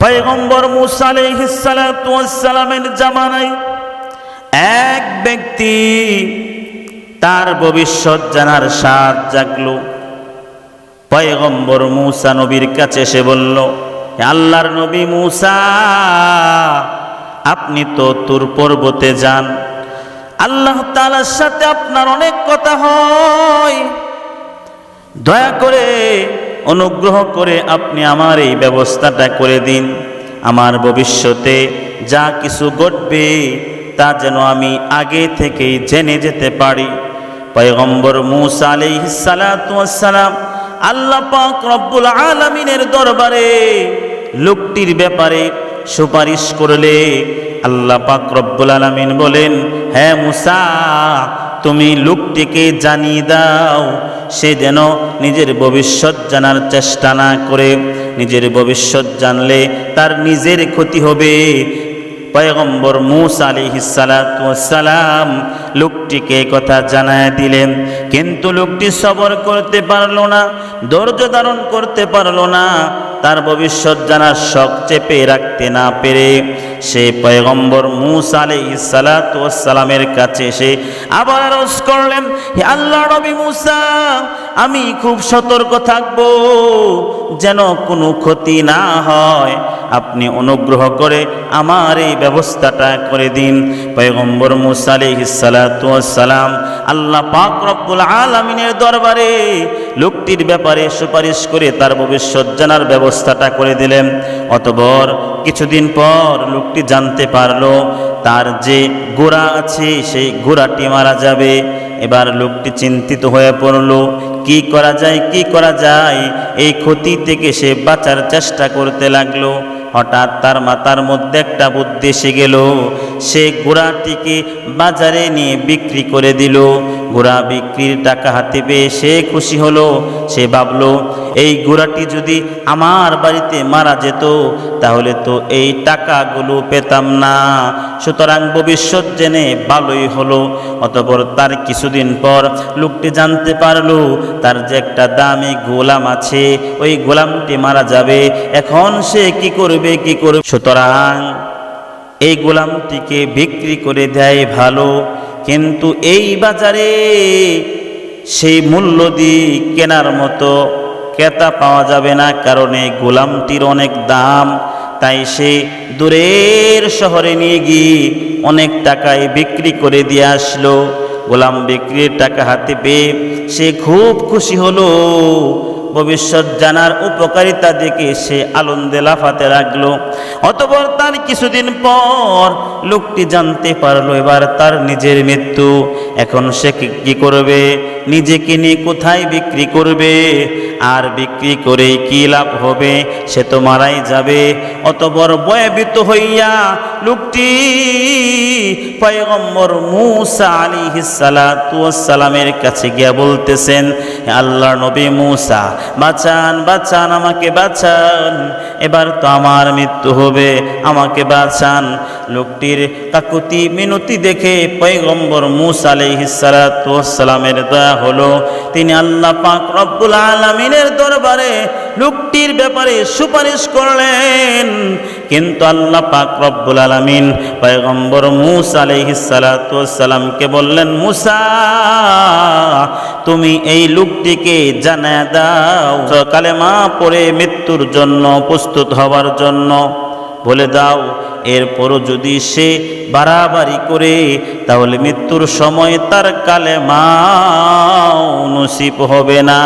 পয়গম্বর মুসা আলাইহিসসালামের জামানায় এক ব্যক্তি তার ভবিষ্যৎ জানার স্বাদ জাগলো। পয়গম্বর মুসা নবীর কাছে এসে বলল আল্লাহর নবী মুসা, আপনি তো তুর পর্বতে যান। আল্লাহ তালার সাথে আপনার অনেক কথা হয়। দয়া করে অনুগ্রহ করে আপনি আমার এই ব্যবস্থাটা করে দিন। আমার ভবিষ্যতে যা কিছু ঘটবে, তা যেন আমি আগে থেকেই জেনে যেতে পারি। পয়গম্বর মুসা সালাম আল্লাহ পাক রব্বুল আলামিনের দরবারে লোকটির ব্যাপারে সুপারিশ করলে আল্লাহ পাক রব্বুল আলামিন বলেন হ্যাঁ মুসা, তুমি লোকটিকে জানিয়ে দাও সে যেন নিজের ভবিষ্যৎ জানার চেষ্টা না করে, নিজের ভবিষ্যৎ জানলে তার নিজের ক্ষতি হবে। পয়গম্বর মুসা সালাম লোকটিকে কথা জানায় দিলেন, কিন্তু লোকটি সবর করতে পারল না, ধৈর্য ধারণ করতে পারল না তার ভবিষ্যৎ জানার শখ চেপে রাখতে না পেরে সে পয়গম্বর মুসা সালামের কাছে এসে আবার আরজ করলেন, হে আল্লাহ নবী মুসা, আমি খুব সতর্ক থাকব যেন কোনো ক্ষতি না হয়। আপনি অনুগ্রহ করে আমার এই ব্যবস্থাটা করে দিন। পয়গম্বর মুসা সালাম আল্লাহ পাক রব্বুল আলমিনের দরবারে লোকটির ব্যাপারে সুপারিশ করে তার ভবিষ্যৎ জানার ব্যবস্থাটা করে দিলেন। অতবর কিছুদিন পর লোকটি জানতে পারল, তার যে গোড়া আছে সেই গোড়াটি মারা যাবে। এবার লোকটি চিন্তিত হয়ে পড়ল, কি করা যায়, কি করা যায়? এই ক্ষতি থেকে সে বাঁচার চেষ্টা করতে লাগল। হঠাৎ তার মাথার মধ্যে একটা বুদ্ধি এসে গেল, সে ঘোড়াটিকে বাজারে নিয়ে বিক্রি করে দিল। ঘোড়া বিক্রির টাকা হাতে পেয়ে সে খুশি হলো। সে ভাবলো, এই ঘোড়াটি যদি আমার বাড়িতে মারা যেত, তাহলে তো এই টাকাগুলো পেতাম না। সুতরাং ভবিষ্যৎ জেনে ভালোই হলো। অতপর তার কিছুদিন পর লোকটি জানতে পারল, তার যে একটা দামি গোলাম আছে, ওই গোলামটি মারা যাবে। এখন সে কি করবে কি করবে? সুতরাং এই গোলামটিকে বিক্রি করে দেয় ভালো। কিন্তু এই বাজারে সেই মূল্য দিয়ে কেনার মতো ক্রেতা পাওয়া যাবে না, কারণ এই গোলামটির অনেক দাম। তাই সে দূরের শহরে নিয়ে গিয়ে অনেক টাকায় বিক্রি করে দিয়ে আসলো। গোলাম বিক্রির টাকা হাতে পেয়ে সে খুব খুশি হলো। ভবিষ্যৎ জানার উপকারিতা দেখে সে আনন্দে লাফাতে লাগল। অতপর তার কিছুদিন পর লোকটি জানতে পারল এবার তার নিজের মৃত্যু। এখন সে কি- করবে? নিজেকে নিয়ে কোথায় বিক্রি করবে? আর বিক্রি করে কি লাভ হবে? সে তো মারাই যাবে। অতপর ভয়ভীত হইয়া লোকটি পয়গম্বর মুসা আলী সালামের কাছে গিয়া বলতেছেন আল্লাহ নবী মুসা, বাঁচান বাঁচান, আমাকে বাঁচান। এবার তো আমার মৃত্যু হবে, আমাকে বাঁচান। লোকটির কাকুতি মিনতি দেখে পয়গম্বর মুসা আলাইহিসালামের দয়া হলো। তিনি আল্লাহ পাক রব্বুল আলমিনের দরবারে লোকটির ব্যাপারে সুপারিশ করলেন। কিন্তু আল্লাহ পাক রব্বুল আলমিন পয়গম্বর মুসা আলাইহিসালামকে বললেন, মুসা, তুমি এই লোকটিকে জানায় দাও। সকালে মা পড়ে মৃত্যুর জন্য প্রস্তুত হওয়ার জন্য। বলে দাও, এরপরও যদি সে বাড়াবাড়ি করে, তাহলে মৃত্যুর সময় তার কালে মা নসিব হবে না।